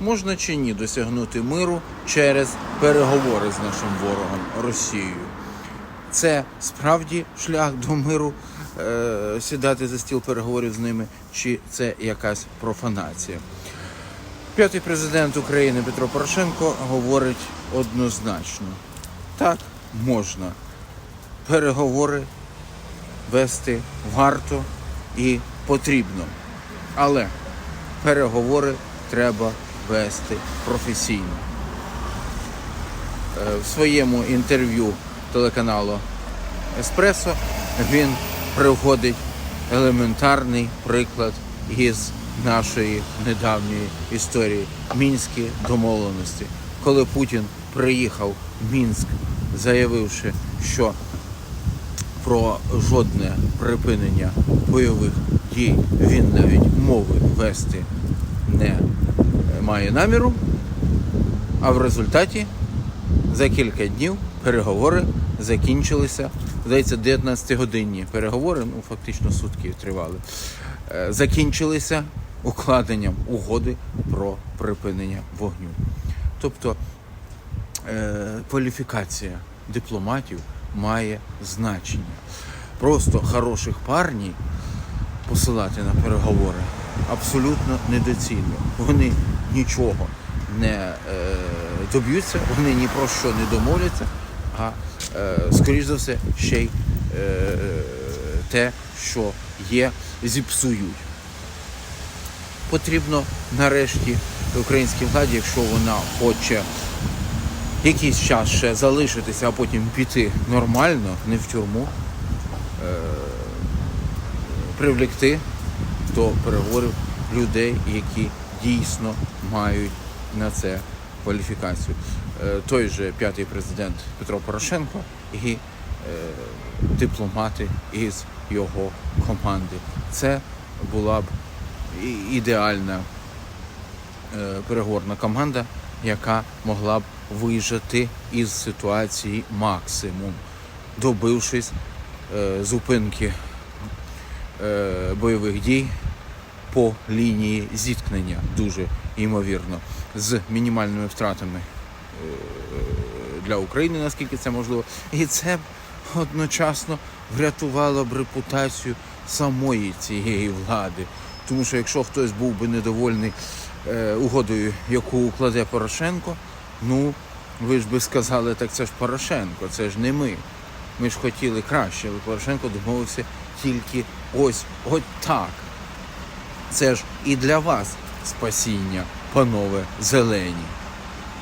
можна чи ні досягнути миру через переговори з нашим ворогом Росією. Це справді шлях до миру е, сідати за стіл переговорів з ними, чи це якась профанація? П'ятий президент України Петро Порошенко говорить однозначно: так можна переговори вести варто і потрібно. Але переговори треба вести професійно. Е, В своєму інтерв'ю телеканалу Еспресо він приводить елементарний приклад із нашої недавньої історії мінські домовленості. Коли Путін приїхав в Мінськ, заявивши, що про жодне припинення бойових дій він навіть мови вести не має наміру. А в результаті за кілька днів переговори закінчилися. Здається, 19-годинні переговори, ну фактично сутки тривали. е, Закінчилися укладенням угоди про припинення вогню. Тобто е, кваліфікація дипломатів має значення. Просто хороших парнів посилати на переговори абсолютно недоцільно. Вони нічого не е, доб'ються, вони ні про що не домовляться, а е, скоріш за все ще й е, те, що є, зіпсують. Потрібно нарешті українській владі, якщо вона хоче якийсь час ще залишитися, а потім піти нормально, не в тюрму, привлекти до переговорів людей, які дійсно мають на це кваліфікацію. Е, Той же п'ятий президент Петро Порошенко і е, дипломати із його команди. Це була б ідеальна е, переговорна команда, яка могла б вижити із ситуації максимум, добившись зупинки бойових дій по лінії зіткнення, дуже ймовірно, з мінімальними втратами е, для України, наскільки це можливо. І це одночасно врятувало б репутацію самої цієї влади. Тому що якщо хтось був би недовольний е, угодою, яку укладе Порошенко, ну ви ж би сказали, так це ж Порошенко, це ж не ми. Ми ж хотіли краще, але Порошенко домовився тільки ось от так. Це ж і для вас спасіння, панове зелені.